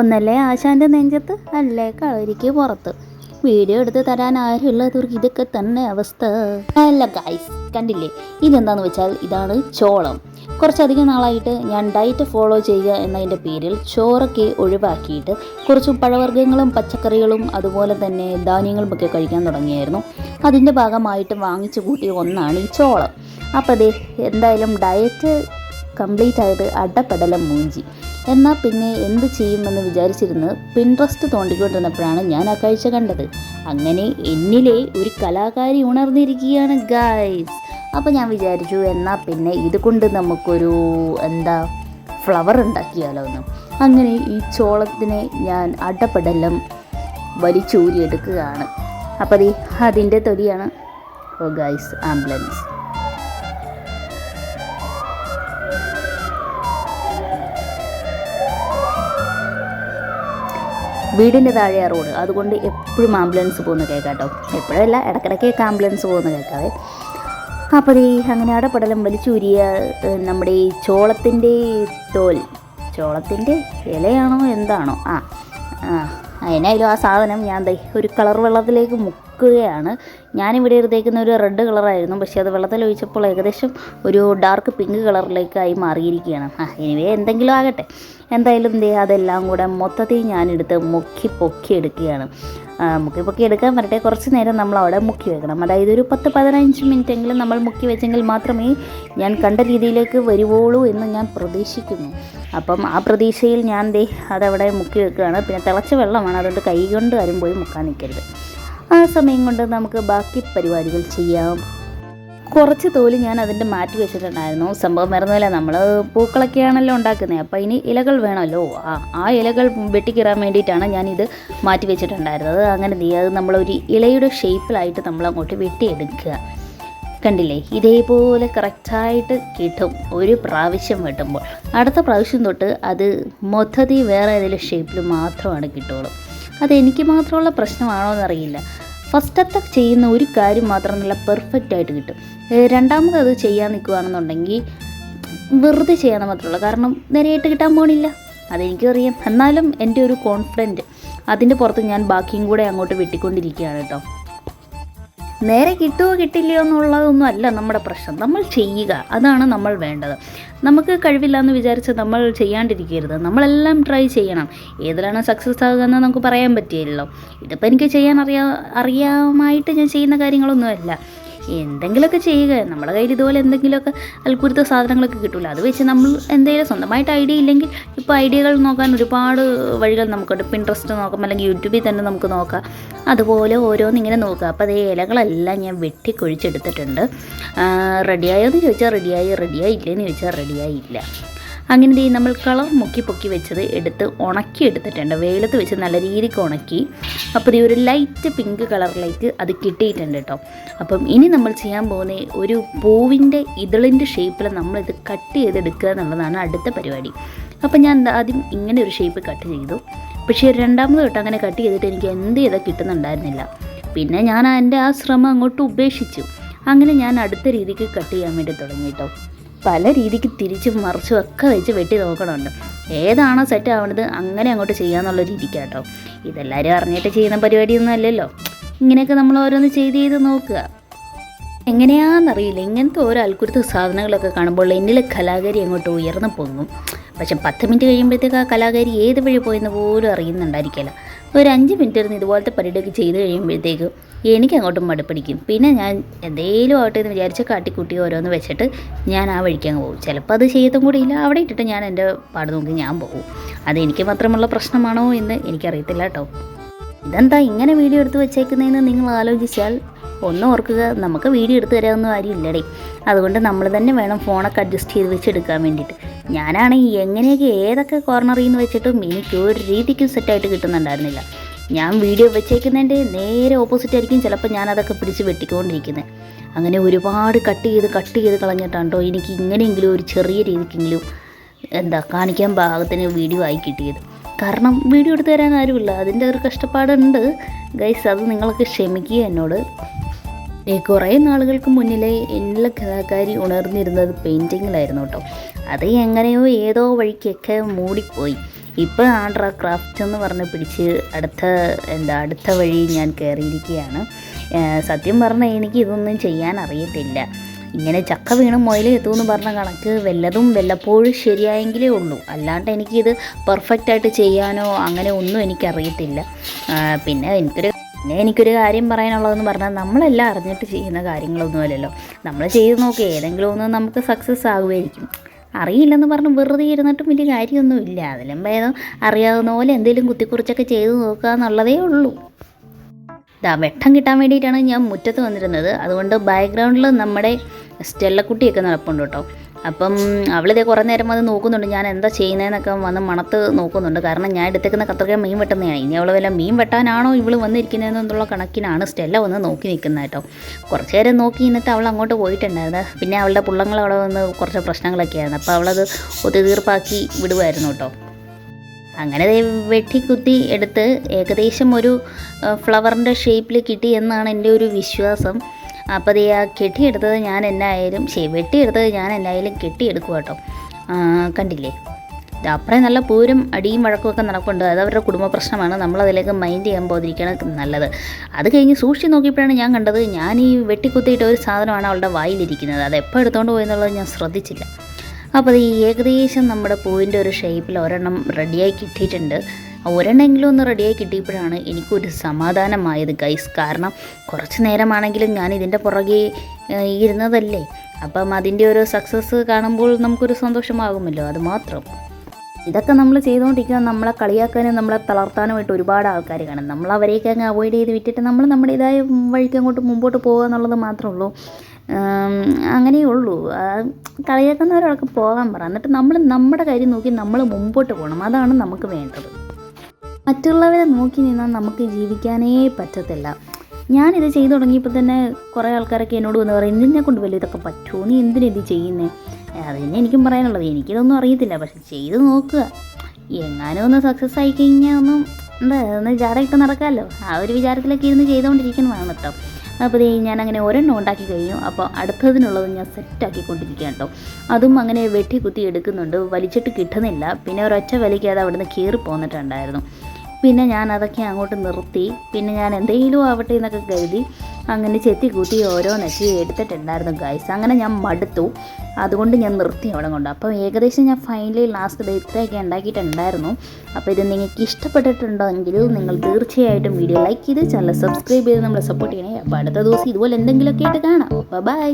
ഒന്നല്ലേ ആശാന്റെ നെഞ്ചത്ത്? അല്ലേ കളരിക്ക് പുറത്ത്? വീഡിയോ എടുത്ത് തരാൻ ആരുള്ളവർക്ക് ഇതൊക്കെ തന്നെ അവസ്ഥ. അല്ല ഗൈസ് കണ്ടില്ലേ? ഇതെന്താന്ന് വെച്ചാൽ ഇതാണ് ചോളം. കുറച്ചധികം നാളായിട്ട് ഞാൻ ഡയറ്റ് ഫോളോ ചെയ്യുക എന്നതിന്റെ പേരിൽ ചോറൊക്കെ ഒഴിവാക്കിയിട്ട് കുറച്ച് പഴവർഗങ്ങളും പച്ചക്കറികളും അതുപോലെ തന്നെ ധാന്യങ്ങളും ഒക്കെ കഴിക്കാൻ തുടങ്ങിയായിരുന്നു. അതിന്റെ ഭാഗമായിട്ട് വാങ്ങിച്ചു കൂട്ടിയ ഒന്നാണ് ഈ ചോളം. അപ്പോൾ അതെ എന്തായാലും ഡയറ്റ് കംപ്ലീറ്റ് ആയത് അടപടലം മൂഞ്ചി. എന്നാൽ പിന്നെ എന്ത് ചെയ്യുമെന്ന് വിചാരിച്ചിരുന്ന് പിൻട്രസ്റ്റ് തോണ്ടിക്കൊണ്ടിരുന്നപ്പോഴാണ് ഞാൻ ആ കാഴ്ച കണ്ടത്. അങ്ങനെ എന്നിലെ ഒരു കലാകാരി ഉണർന്നിരിക്കുകയാണ് ഗായ്സ് അപ്പോൾ ഞാൻ വിചാരിച്ചു എന്നാൽ പിന്നെ ഇത് കൊണ്ട് നമുക്കൊരു എന്താ ഫ്ലവർ ഉണ്ടാക്കിയാലോ എന്ന് അങ്ങനെ ഈ ചോളത്തിനെ ഞാൻ അടപടലം വലിച്ചൂരിയെടുക്കുകയാണ്. അപ്പോൾ ദേ അതിന്റെ തൊലിയാണ് ഓ ഗായ്സ് ആംബുലൻസ് വീടിന്റെ താഴെയാ റോഡ്. അതുകൊണ്ട് എപ്പോഴും ആംബുലൻസ് പോകുന്ന കേൾക്കാം കേട്ടോ. എപ്പോഴല്ല ഇടക്കിടയ്ക്കൊക്കെ ആംബുലൻസ് പോകുന്ന കേൾക്കാവേ. അപ്പോൾ ഈ അങ്ങനെ അടപടലം വലിച്ചൂരിയ നമ്മുടെ ഈ ചോളത്തിന്റെ തോൽ. ചോളത്തിന്റെ ഇലയാണോ എന്താണോ? ആ ആ അതിനായാലും ആ സാധനം ഞാൻ ഒരു കളർ വെള്ളത്തിലേക്ക് മുക്കുകയാണ് ഞാനിവിടെ എടുത്തേക്കുന്ന ഒരു റെഡ് കളറായിരുന്നു. പക്ഷേ അത് വെള്ളത്തിൽ ഒഴിച്ചപ്പോൾ ഏകദേശം ഒരു ഡാർക്ക് പിങ്ക് കളറിലേക്കായി മാറിയിരിക്കുകയാണ്. ആ എനിവേ എന്തെങ്കിലും ആകട്ടെ. എന്തായാലും ദേ അതെല്ലാം കൂടെ മൊത്തത്തിൽ ഞാനെടുത്ത് മുക്കി പൊക്കി എടുക്കുകയാണ്. മുക്കി പൊക്കി എടുക്കാൻ വരട്ടെ. കുറച്ച് നേരം നമ്മൾ അവിടെ മുക്കി വെക്കണം. അതായത് ഒരു പത്ത് പതിനഞ്ച് മിനിറ്റ് എങ്കിലും നമ്മൾ മുക്കി വെച്ചെങ്കിൽ മാത്രമേ ഞാൻ കണ്ട രീതിയിലേക്ക് വരുവുള്ളൂ എന്ന് ഞാൻ പ്രതീക്ഷിക്കുന്നു. അപ്പം ആ പ്രതീക്ഷയിൽ ഞാൻ ദേ അതവിടെ മുക്കി വെക്കുകയാണ്. പിന്നെ തിളച്ച വെള്ളമാണ്. അതുകൊണ്ട് കൈ കൊണ്ട് ആരും പോയി മുക്കാൻ നിൽക്കരുത്. ആ സമയം കൊണ്ട് നമുക്ക് ബാക്കി പരിപാടികൾ ചെയ്യാം. കുറച്ച് തോൽ ഞാൻ അതിന്റെ മാറ്റി വെച്ചിട്ടുണ്ടായിരുന്നു. സംഭവം വരുന്നില്ല നമ്മൾ പൂക്കളൊക്കെയാണല്ലോ ഉണ്ടാക്കുന്നത് അപ്പോൾ ഇനി ഇലകൾ വേണമല്ലോ. ആ ആ ഇലകൾ വെട്ടിക്കീറാൻ വേണ്ടിയിട്ടാണ് ഞാനിത് മാറ്റി വെച്ചിട്ടുണ്ടായിരുന്നത്. അങ്ങനെ അത് നമ്മളൊരു ഇലയുടെ ഷേപ്പിലായിട്ട് നമ്മൾ അങ്ങോട്ട് വെട്ടിയെടുക്കുക. കണ്ടില്ലേ? ഇതേപോലെ കറക്റ്റായിട്ട് കിട്ടും. ഒരു പ്രാവശ്യം വെട്ടുമ്പോൾ. അടുത്ത പ്രാവശ്യം തൊട്ട് അത് മൊത്തത്തിൽ വേറെ ഏതെങ്കിലും ഷേപ്പിൽ മാത്രമാണ് കിട്ടുള്ളൂ. അതെനിക്ക് മാത്രമുള്ള പ്രശ്നമാണോ എന്നറിയില്ല ഫസ്റ്റത്തെ ചെയ്യുന്ന ഒരു കാര്യം മാത്രം നല്ല പെർഫെക്റ്റ് ആയിട്ട് കിട്ടും. രണ്ടാമത് അത് ചെയ്യാൻ നിൽക്കുകയാണെന്നുണ്ടെങ്കിൽ വെറുതെ ചെയ്യാൻ മാത്രമുള്ളൂ കാരണം നേരെയായിട്ട് കിട്ടാൻ പോണില്ല. അതെനിക്കറിയാം. എന്നാലും എന്റെ ഒരു കോൺഫിഡന്റ് അതിന്റെ പുറത്ത് ഞാൻ ബാക്കിയും കൂടെ അങ്ങോട്ട് വെട്ടിക്കൊണ്ടിരിക്കുകയാണ് കേട്ടോ. നേരെ കിട്ടുമോ കിട്ടില്ലയോ എന്നുള്ളതൊന്നും അല്ല നമ്മുടെ പ്രശ്നം. നമ്മൾ ചെയ്യുക അതാണ് നമ്മൾ വേണ്ടത്. നമുക്ക് കഴിവില്ല എന്ന് വിചാരിച്ച് നമ്മൾ ചെയ്യാണ്ടിരിക്കരുത്. നമ്മളെല്ലാം ട്രൈ ചെയ്യണം. ഏതിലാണ് സക്സസ് ആകുക എന്ന് നമുക്ക് പറയാൻ പറ്റിയല്ലോ ഇതിപ്പോൾ എനിക്ക് ചെയ്യാൻ അറിയാ അറിയാമായിട്ട് ഞാൻ ചെയ്യുന്ന കാര്യങ്ങളൊന്നുമല്ല. എന്തെങ്കിലുമൊക്കെ ചെയ്യുക. നമ്മുടെ കയ്യിൽ ഇതുപോലെ എന്തെങ്കിലുമൊക്കെ അൽക്കുരുത്ത സാധനങ്ങളൊക്കെ കിട്ടില്ല അത് വെച്ച് നമ്മൾ എന്തെങ്കിലും സ്വന്തമായിട്ട് ഐഡിയ ഇല്ലെങ്കിൽ ഇപ്പോൾ ഐഡിയകൾ നോക്കാൻ ഒരുപാട് വഴികൾ നമുക്കുണ്ട്. പിൻട്രസ്റ്റ് നോക്കാം അല്ലെങ്കിൽ യൂട്യൂബിൽ തന്നെ നമുക്ക് നോക്കാം. അതുപോലെ ഓരോന്ന് ഇങ്ങനെ നോക്കുക. അപ്പോൾ അതേ ഇലകളെല്ലാം ഞാൻ വെട്ടിക്കൊഴിച്ചെടുത്തിട്ടുണ്ട് റെഡിയായോ എന്ന് ചോദിച്ചാൽ റെഡിയായി റെഡിയായി എന്ന് ചോദിച്ചാൽ റെഡിയായില്ല അങ്ങനെ ദേ നമ്മൾ കളർ മുക്കി പൊക്കി വെച്ചത് എടുത്ത് ഉണക്കി എടുത്തിട്ടുണ്ട്. വെയിലത്ത് വെച്ച് നല്ല രീതിക്ക് ഉണക്കി. അപ്പോൾ ഈ ഒരു ലൈറ്റ് പിങ്ക് കളറിലേക്ക് അത് കിട്ടിയിട്ടുണ്ട് കേട്ടോ. അപ്പം ഇനി നമ്മൾ ചെയ്യാൻ പോകുന്ന ഒരു പൂവിന്റെ ഇതളിന്റെ ഷേപ്പിൽ നമ്മളിത് കട്ട് ചെയ്തെടുക്കുക എന്നുള്ളതാണ് അടുത്ത പരിപാടി. അപ്പം ഞാൻ ആദ്യം ഇങ്ങനെ ഒരു ഷേപ്പ് കട്ട് ചെയ്തു. പക്ഷേ രണ്ടാമത് തൊട്ട് അങ്ങനെ കട്ട് ചെയ്തിട്ട് എനിക്ക് എന്ത് ചെയ്താൽ കിട്ടുന്നുണ്ടായിരുന്നില്ല. പിന്നെ ഞാൻ എന്റെ ആ ശ്രമം അങ്ങോട്ട് ഉപേക്ഷിച്ചു. അങ്ങനെ ഞാൻ അടുത്ത രീതിക്ക് കട്ട് ചെയ്യാൻ വേണ്ടി തുടങ്ങി കേട്ടോ. പല രീതിക്ക് തിരിച്ചും മറിച്ചും ഒക്കെ വെച്ച് വെട്ടി നോക്കണമുണ്ട് ഏതാണോ സെറ്റ് ആവുന്നത് അങ്ങനെ അങ്ങോട്ട് ചെയ്യാന്നുള്ള രീതിക്കാട്ടോ ഇതെല്ലാവരും അറിഞ്ഞിട്ട് ചെയ്യുന്ന പരിപാടിയൊന്നും അല്ലല്ലോ. ഇങ്ങനെയൊക്കെ നമ്മൾ ഓരോന്ന് ചെയ്ത് ചെയ്ത് നോക്കുക. എങ്ങനെയാണെന്നറിയില്ല ഇങ്ങനത്തെ ഓരോ അൽക്കുരുത്ത സാധനങ്ങളൊക്കെ കാണുമ്പോൾ എന്നിലെ കലാകാരി അങ്ങോട്ട് ഉയർന്നു പൊങ്ങും. പക്ഷെ പത്ത് മിനിറ്റ് കഴിയുമ്പോഴത്തേക്ക് ആ കലാകാരി ഏത് വഴി പോയെന്ന് പോലും അറിയുന്നുണ്ടായിരിക്കില്ല. ഒരു അഞ്ച് മിനിറ്റ് ഇരുന്ന് ഇതുപോലത്തെ പരിപാടിയൊക്കെ ചെയ്ത് കഴിയുമ്പോഴത്തേക്ക് എനിക്ക് അങ്ങോട്ടും മടുപ്പിടിക്കും. പിന്നെ ഞാൻ എന്തേലും ആവട്ടെ എന്ന് കുട്ടി ഓരോന്ന് വെച്ചിട്ട് ഞാൻ ആ വഴിക്ക് അങ്ങ് പോകും. ചിലപ്പോൾ അത് ചെയ്യത്തും ഇല്ല. അവിടെ ഇട്ടിട്ട് ഞാൻ എന്റെ പാട് നോക്കി ഞാൻ പോകും. അത് എനിക്ക് മാത്രമുള്ള പ്രശ്നമാണോ എന്ന് എനിക്കറിയത്തില്ല കേട്ടോ. ഇതെന്താ ഇങ്ങനെ വീഡിയോ എടുത്ത് വെച്ചേക്കുന്നതെന്ന് നിങ്ങൾ ആലോചിച്ചാൽ ഒന്ന് ഓർക്കുക. നമുക്ക് വീഡിയോ എടുത്ത് തരാമെന്നും ആരും ഇല്ലടേ അതുകൊണ്ട് നമ്മൾ തന്നെ വേണം ഫോണൊക്കെ അഡ്ജസ്റ്റ് ചെയ്ത് വെച്ചെടുക്കാൻ വേണ്ടിയിട്ട്. ഞാനാണെങ്കിൽ എങ്ങനെയൊക്കെ ഏതൊക്കെ കോർണറിൽ നിന്ന് വെച്ചിട്ടും എനിക്ക് ഒരു രീതിക്കും സെറ്റായിട്ട് കിട്ടുന്നുണ്ടായിരുന്നില്ല. ഞാൻ വീഡിയോ വെച്ചേക്കുന്നതിന്റെ നേരെ ഓപ്പോസിറ്റ് ആയിരിക്കും ചിലപ്പോൾ ഞാനതൊക്കെ പിടിച്ച് വെട്ടിക്കൊണ്ടിരിക്കുന്നത്. അങ്ങനെ ഒരുപാട് കട്ട് ചെയ്ത് കട്ട് ചെയ്ത് കളഞ്ഞിട്ടാണ്ടോ എനിക്ക് ഇങ്ങനെയെങ്കിലും ഒരു ചെറിയ രീതിക്കെങ്കിലും എന്താ കാണിക്കാൻ ഭാഗത്തിന് വീഡിയോ ആയി കിട്ടിയത്. കാരണം വീഡിയോ എടുത്തു തരാൻ ആരുമില്ല. അതിന്റെ ഒരു കഷ്ടപ്പാടുണ്ട്. ഗൈസ് അത് നിങ്ങൾക്ക് ക്ഷമിക്കുക എന്നോട്. കുറേ നാളുകൾക്ക് മുന്നിലെ എല്ലാ കലാകാരി ഉണർന്നിരുന്നത് പെയിന്റിങ്ങിലായിരുന്നു കേട്ടോ. അത് എങ്ങനെയോ ഏതോ വഴിക്കൊക്കെ മൂടിപ്പോയി. ഇപ്പോൾ ആണ്ട്ര ക്രാഫ്റ്റ് എന്ന് പറഞ്ഞ് പിടിച്ച് അടുത്ത എന്താ അടുത്ത വഴി ഞാൻ കയറിയിരിക്കുകയാണ്. സത്യം പറഞ്ഞാൽ എനിക്ക് ഇതൊന്നും ചെയ്യാൻ അറിയത്തില്ല. ഇങ്ങനെ ചക്ക വീണ് മുയൽ എത്തുമെന്ന് പറഞ്ഞ കണക്ക് വല്ലതും വല്ലപ്പോഴും ശരിയായെങ്കിലേ ഉള്ളൂ. അല്ലാണ്ട് എനിക്കിത് പെർഫെക്റ്റായിട്ട് ചെയ്യാനോ അങ്ങനെ ഒന്നും എനിക്കറിയത്തില്ല. പിന്നെ എനിക്കൊരു പിന്നെ എനിക്കൊരു കാര്യം പറയാനുള്ളതെന്ന് പറഞ്ഞാൽ നമ്മളെല്ലാം അറിഞ്ഞിട്ട് ചെയ്യുന്ന കാര്യങ്ങളൊന്നുമല്ലല്ലോ. നമ്മൾ ചെയ്ത് നോക്കി ഏതെങ്കിലും ഒന്ന് നമുക്ക് സക്സസ് ആകുമായിരിക്കും. അറിയില്ലെന്ന് പറഞ്ഞ് വെറുതെ ഇരുന്നിട്ടും വലിയ കാര്യമൊന്നുമില്ല. അതിലും ഭേദം അറിയാവുന്ന പോലെ എന്തെങ്കിലും കുത്തിക്കുറിച്ചൊക്കെ ചെയ്തു നോക്കുക എന്നുള്ളതേ ഉള്ളൂ. ഇതാ വെട്ടം കിട്ടാൻ വേണ്ടിയിട്ടാണ് ഞാൻ മുറ്റത്ത് വന്നിരുന്നത്. അതുകൊണ്ട് ബാക്ക്ഗ്രൗണ്ടിൽ നമ്മുടെ സ്റ്റെല്ലക്കുട്ടിയൊക്കെ നടപ്പുണ്ട് കേട്ടോ. അപ്പം അവളിതേ കുറേ നേരം വന്ന് നോക്കുന്നുണ്ട് ഞാൻ എന്താ ചെയ്യുന്നതെന്നൊക്കെ വന്ന് മണത്ത് നോക്കുന്നുണ്ട്. കാരണം ഞാൻ എടുത്തേക്കുന്ന കത്രിക മീൻ വെട്ടുന്നതാണ്. ഇനി അവൾ വല്ല മീൻ വെട്ടാനാണോ ഇവൾ വന്നിരിക്കുന്നതെന്നുള്ള കണക്കിനാണ് സ്റ്റെല്ല വന്ന് നോക്കി നിൽക്കുന്നത് കേട്ടോ. കുറച്ച് നേരം നോക്കി നിന്നിട്ട് അവൾ അങ്ങോട്ട് പോയിട്ടുണ്ടായിരുന്നു. പിന്നെ അവളുടെ പുള്ളങ്ങൾ അവിടെ വന്ന് കുറച്ച് പ്രശ്നങ്ങളൊക്കെ ആയിരുന്നു അപ്പോൾ അവളത് ഒത്തുതീർപ്പാക്കി വിടുവായിരുന്നു കേട്ടോ. അങ്ങനെ വെട്ടിക്കുത്തി എടുത്ത് ഏകദേശം ഒരു ഫ്ലവറിന്റെ ഷേപ്പിൽ കിട്ടി എന്നാണ് എന്റെ ഒരു വിശ്വാസം. അപ്പോൾ ഈ ആ കെട്ടിയെടുത്തത് ഞാൻ എന്നായാലും ശരി വെട്ടിയെടുത്തത് ഞാൻ എന്നായാലും കെട്ടിയെടുക്കുക കേട്ടോ. കണ്ടില്ലേ? അപ്പുറം നല്ല പോരും അടിയും വഴക്കുമൊക്കെ നടക്കുന്നുണ്ട് അത് അവരുടെ കുടുംബ പ്രശ്നമാണ്. നമ്മളതിലേക്ക് മൈൻഡ് ചെയ്യാൻ പോതിരിക്കണം നല്ലത്. അത് കഴിഞ്ഞ് സൂക്ഷിച്ച് നോക്കിയപ്പോഴാണ് ഞാൻ കണ്ടത് ഞാൻ ഈ വെട്ടിക്കുത്തിയിട്ട് ഒരു സാധനമാണ് അവളുടെ വായിലിരിക്കുന്നത്. അത് എപ്പോൾ എടുത്തുകൊണ്ട് പോയെന്നുള്ളത് ഞാൻ ശ്രദ്ധിച്ചില്ല. അപ്പോൾ ഈ ഏകദേശം നമ്മുടെ പൂവിന്റെ ഒരു ഷേപ്പിൽ ഒരെണ്ണം റെഡിയായി കിട്ടിയിട്ടുണ്ട്. ഒരെണ്ണമെങ്കിലും ഒന്ന് റെഡിയായി കിട്ടിയപ്പോഴാണ് എനിക്കൊരു സമാധാനമായത് ഗൈസ് കാരണം കുറച്ച് നേരമാണെങ്കിലും ഞാൻ ഇതിന്റെ പുറകെ ഇരുന്നതല്ലേ? അപ്പം അതിന്റെ ഒരു സക്സസ് കാണുമ്പോൾ നമുക്കൊരു സന്തോഷമാകുമല്ലോ അത് മാത്രം. ഇതൊക്കെ നമ്മൾ ചെയ്തുകൊണ്ടിരിക്കുന്നത് നമ്മളെ കളിയാക്കാനും നമ്മളെ തളർത്താനുമായിട്ട് ഒരുപാട് ആൾക്കാർ കാണും. നമ്മൾ അവരെയൊക്കെ അങ്ങ് അവോയ്ഡ് ചെയ്ത് വിട്ടിട്ട് നമ്മൾ നമ്മുടേതായ വഴിക്ക് അങ്ങോട്ട് മുമ്പോട്ട് പോകുക എന്നുള്ളത് മാത്രമേ ഉള്ളൂ. അങ്ങനെയേ ഉള്ളൂ. കളിയാക്കുന്നവരൊക്കെ പോകാൻ പറ. എന്നിട്ട് നമ്മൾ നമ്മുടെ കാര്യം നോക്കി നമ്മൾ മുമ്പോട്ട് പോകണം. അതാണ് നമുക്ക് വേണ്ടത്. മറ്റുള്ളവരെ നോക്കി നിന്നാൽ നമുക്ക് ജീവിക്കാനേ പറ്റത്തില്ല. ഞാനിത് ചെയ്തു തുടങ്ങിയപ്പോൾ തന്നെ കുറേ ആൾക്കാരൊക്കെ എന്നോട് വന്ന് പറയും നിന്നെ കൊണ്ട് വലിയ ഇതൊക്കെ പറ്റുമോ നീ എന്തിനാ ഇത് ചെയ്യുന്നേ? അത് തന്നെ എനിക്കും പറയാനുള്ളത് എനിക്കിതൊന്നും അറിയത്തില്ല പക്ഷെ ചെയ്ത് നോക്കുക. എങ്ങാനും ഒന്ന് സക്സസ് ആയി കഴിഞ്ഞാൽ ഒന്നും എന്താ ഒന്ന് ജാടയിട്ട് നടക്കാമല്ലോ. ആ ഒരു വിചാരത്തിലൊക്കെ ഇരുന്ന് ചെയ്തുകൊണ്ടിരിക്കുന്നതാണ് കേട്ടോ. അപ്പോൾ ഞാൻ അങ്ങനെ ഒരെണ്ണം ഉണ്ടാക്കി കഴിഞ്ഞു. അപ്പോൾ അടുത്തതിനുള്ളത് ഞാൻ സെറ്റാക്കിക്കൊണ്ടിരിക്കുകയാണ് കേട്ടോ. അതും അങ്ങനെ വെട്ടി കുത്തി എടുക്കുന്നുണ്ട്. വലിച്ചിട്ട് കിട്ടുന്നില്ല. പിന്നെ ഒരൊറ്റ വലിക്കാതെ അവിടുന്ന് കീറി പോന്നിട്ടുണ്ടായിരുന്നു പിന്നെ ഞാൻ അതൊക്കെ അങ്ങോട്ട് നിർത്തി. പിന്നെ ഞാൻ എന്തെങ്കിലും ആവട്ടെ എന്നൊക്കെ കരുതി അങ്ങനെ ചെത്തി കൂട്ടി ഓരോന്നൊക്കെ എടുത്തിട്ടുണ്ടായിരുന്നു ഗൈസ് അങ്ങനെ ഞാൻ മടുത്തു. അതുകൊണ്ട് ഞാൻ നിർത്തി അവിടെ കൊണ്ട്. അപ്പം ഏകദേശം ഞാൻ ഫൈനലി ലാസ്റ്റ് ഡേ ഇത്രയൊക്കെ ഉണ്ടാക്കിയിട്ടുണ്ടായിരുന്നു. അപ്പോൾ ഇത് നിങ്ങൾക്ക് ഇഷ്ടപ്പെട്ടിട്ടുണ്ടെങ്കിൽ നിങ്ങൾ തീർച്ചയായിട്ടും വീഡിയോ ലൈക്ക് ചെയ്ത് ചാനൽ സബ്സ്ക്രൈബ് ചെയ്ത് നമ്മളെ സപ്പോർട്ട് ചെയ്യണേ. അപ്പോൾ അടുത്ത ദിവസം ഇതുപോലെ എന്തെങ്കിലുമൊക്കെ ആയിട്ട് കാണാം. ബൈ